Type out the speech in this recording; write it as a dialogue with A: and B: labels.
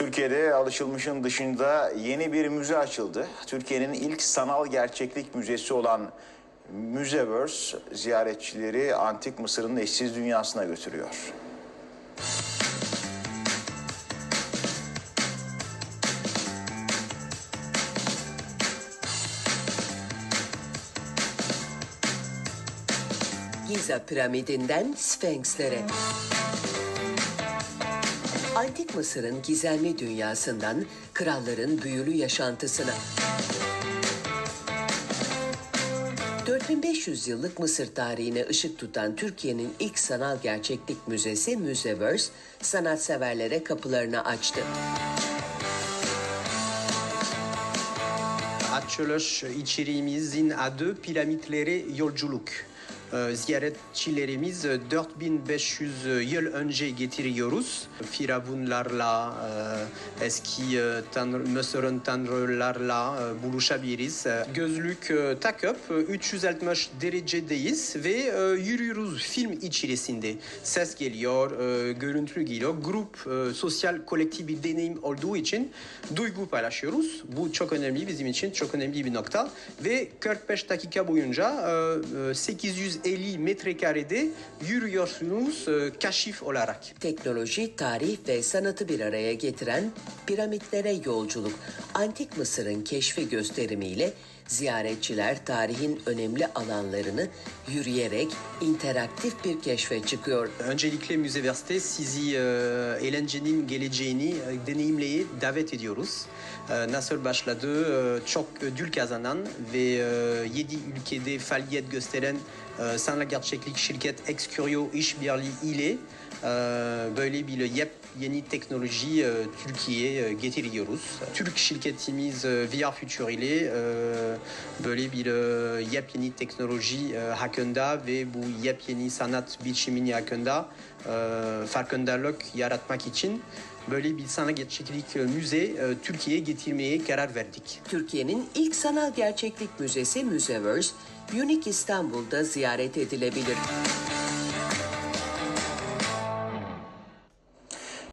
A: Türkiye'de alışılmışın dışında yeni bir müze açıldı. Türkiye'nin ilk sanal gerçeklik müzesi olan Müzeverse ziyaretçileri antik Mısır'ın eşsiz dünyasına götürüyor.
B: Giza piramidinden Sfenkslere. Antik Mısır'ın gizemli dünyasından kralların büyülü yaşantısına. 4500 yıllık Mısır tarihine ışık tutan Türkiye'nin ilk sanal gerçeklik müzesi Müzeverse, sanatseverlere kapılarını açtı.
C: Açılış içeriğimizin adı piramitleri yolculuk. Ee, Ziyaretçilerimiz 4500 yıl önce getiriyoruz. Firavunlarla, e, eski e, tanrı, Mısır'ın tanrılarla e, buluşabiliriz. E, Gözlük takıp e, 360 derecedeyiz ve yürüyoruz film içerisinde. Ses geliyor, görüntü geliyor. Grup, sosyal kolektif bir deneyim olduğu için duygu paylaşıyoruz. Bu çok önemli bizim için, çok önemli bir nokta. Ve 45 dakika boyunca e, e, 850 metrekarede yürüyorsunuz kaşif olarak.
B: Teknoloji, tarih ve sanatı bir araya getiren piramitlere yolculuk. Antik Mısır'ın keşfi gösterimiyle ziyaretçiler tarihin önemli alanlarını yürüyerek interaktif bir keşfe çıkıyor.
C: Öncelikle Müzeverse'de sizi e, eğlencenin geleceğini e, deneyimleye davet ediyoruz. E, nasıl başladı? E, çok ödül kazanan ve e, 7 ülkede faaliyet gösteren e, sanal gerçeklik şirket Excurio işbirliği ile e, böyle bir yepyeni teknoloji e, Türkiye'ye getiriyoruz. Türk şirketimiz e, VR Future ile e, böyle bir e, yepyeni teknoloji e, hakkında ve bu yepyeni sanat biçimini hakkında e, farkındalık yaratmak için böyle bir sanal gerçeklik e, müze e, Türkiye'ye getirmeye karar verdik.
B: Türkiye'nin ilk sanal gerçeklik müzesi Müzeverse, Unique İstanbul'da ziyaret edilebilir.